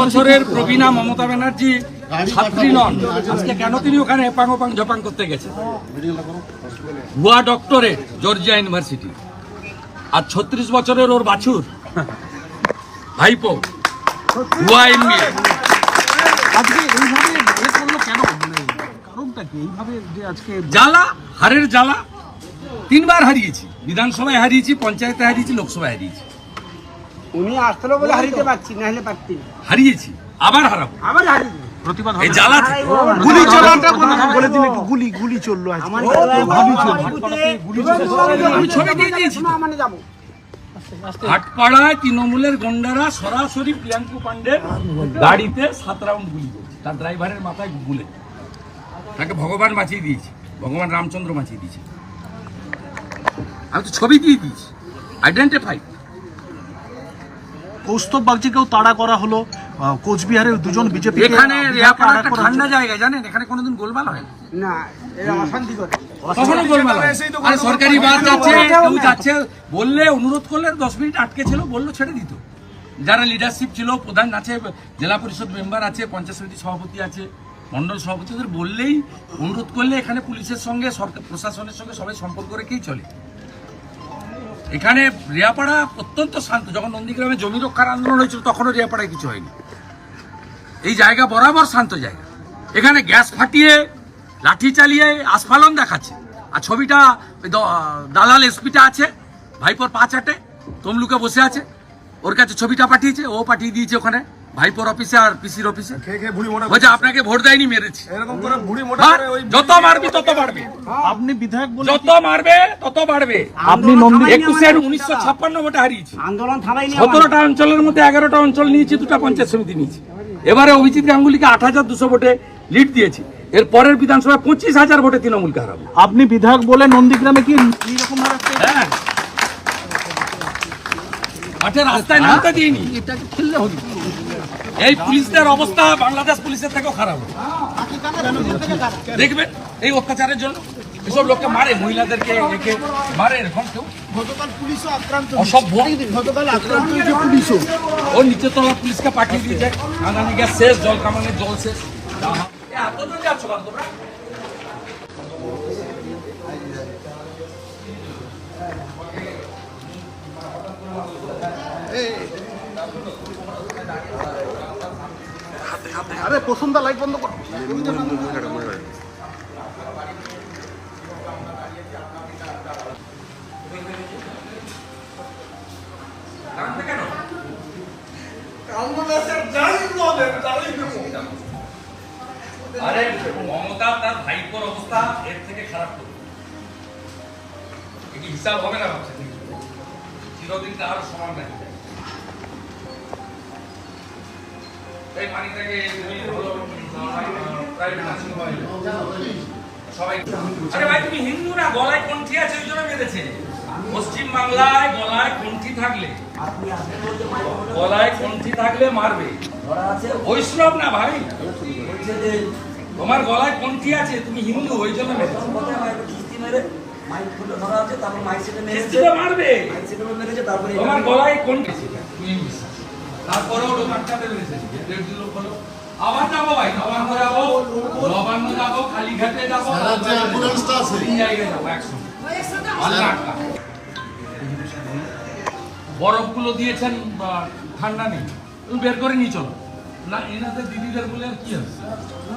বছরের প্রবীণা মমতা ব্যানার্জি ছাত্রী নন। আজকে কেন তিনি ওখানে এপাং ওপাং ঝপাং করতে গেছেন? ভুয়া ডক্টরেট জর্জিয়া ইউনিভার্সিটি। আর ছত্রিশ বছরের ওর বাছুর ভাইপো ভুয়া এমবিএ আজকে এইভাবে করল কেন? মানে কারণটা কি? এইভাবে যে আজকে জ্বালা হারের জ্বালা তিনবার হারিয়েছি। বিধানসভায় হারিয়েছি পঞ্চায়েতে হারিয়েছি লোকসভায় হারিয়েছি। উনি আসছিল বলে হারিতে পারছি না হলে পারতি হারিয়েছি আবার হারাবো। আবার হারিয়ে প্রতিবাদ এই জ্বালা গুলি চলাটা বলে দিন একটু গুলি গুলি চলল আজকে। আমি ছবি দিয়ে দিয়েছি। মানে যাব। হাটপাড়ায় তৃণমূলের গন্ডারা সরাসরি প্রিয়াঙ্কু পান্ডের গাড়িতে সাত রাউন্ড গুলি করছে। তার ড্রাইভারের মাথায় গুলে তাকে ভগবান বাঁচিয়ে দিয়েছে। ভগবান রামচন্দ্র বাঁচিয়ে দিয়েছে। আমি তো ছবি দিয়ে দিয়েছি। আইডেন্টিফাই কৌস্তব বাগচিকেও তাড়া করা হলো। কোচবিহারের দুজন বিজেপি এখানে ঠান্ডা জায়গা জানেন? এখানে কোনোদিন গোলমাল হয়? না না এরা অশান্তি করে কখনো গোলমাল সরকারি বাস যাচ্ছে কেউ যাচ্ছে বললে অনুরোধ করলে দশ মিনিট আটকে ছিল বলল ছেড়ে দিত। যারা লিডারশিপ ছিল প্রধান আছে জেলা পরিষদ মেম্বার আছে পঞ্চায়েত সমিতি সভাপতি আছে মন্ডল সভাপতি ওদের বললেই অনুরোধ করলে এখানে পুলিশের সঙ্গে সরকার প্রশাসনের সঙ্গে সবাই সম্পর্ক রেখেই চলে। এখানে রিয়াপাড়া অত্যন্ত শান্ত। যখন নন্দীগ্রামে জমি রক্ষার আন্দোলন হয়েছিল, তখনও রিয়াপাড়ায় কিছু হয়নি। এই জায়গা বরাবর শান্ত জায়গা। এখানে গ্যাস ফাটিয়ে, লাঠি চালিয়ে আস্ফালন দেখাচ্ছে। আর ছবিটা দালাল এসপিটা আছে, ভাইপোর পাঁচ চাটে, তমলুকে বসে আছে। ওর কাছে ছবিটা পাঠিয়েছে, ও পাঠিয়ে দিয়েছে ওখানে। ভাইপোর অফিসে আর পিসির অফিসে বলছে আপনাকে ভোট দেয়নি মেরেছে। হ্যাঁ, যত মারবি তত বাড়বে আপনি বিধায়ক যত মারবে তত বাড়বে। আপনি একুশের উনিশশো ছাপ্পান্ন ভোটে হারিয়েছি। সতেরোটা অঞ্চলের মধ্যে এগারোটা অঞ্চল নিয়েছি দুটা পঞ্চায়েত সমিতি নিয়েছি। এবারে অভিজিৎ গাঙ্গুলিকে আট হাজার দুশো ভোটে লিড দিয়েছি। এর পরের বিধানসভায় পঁচিশ হাজার ভোটে তৃণমূলকে হারাবো। আপনি বিধায়ক বলে নন্দীগ্রামে কি এইরকম হ্যাঁ। মাঠে রাস্তায় নামতে দিইনি। এটাকে খেললে হবে। এই পুলিশদের অবস্থা বাংলাদেশ পুলিশের থেকেও খারাপ। দেখবেন এই অত্যাচারের জন্য? এসব লোককে মারে মহিলাদেরকে একে মারে এরকম কেউ? গতকাল পুলিশও আক্রান্ত অসভ্য। গতকাল আক্রান্ত হয়েছে পুলিশও। ও নিচে পুলিশকে পাঠিয়ে দিয়েছে। গ্যাস শেষ জল কামানের জল শেষ এত দূর যাচ্ছ তোমরা আরে প্রসন্দা লাইট বন্ধ কর। আরে মমতা তার ভাইপোর অবস্থা এর থেকে খারাপ করবে এ হিসাব হবে না ভাবছে চিরদিন তো আরও সমান রাখি এই পানিটাকে সবাই আরে ভাই তুমি গলায় কণ্ঠি আছে ওই জন্য মেরেছে পশ্চিম বাংলায় গলায় কণ্ঠি থাকলে। গলায় কণ্ঠি থাকলে মারবে। বৈষ্ণব না ভাই? তোমার গলায় কণ্ঠি আছে তুমি হিন্দু ওই জন্য মেরেছো খিস্তিতে মারবে। তোমার গলায় কণ্ঠি তুমি তারপরেও মেরেছে দেড় দু লোক হলো। আবার যাব ভাই যাব। যাব কালীঘাটে যাব তিন জায়গায় যাব একসঙ্গে। বরফগুলো দিয়েছেন বা ঠান্ডা নেই। বের করে নিয়ে চলো। না এনাদের দিদিদের বলে আর কি আছে?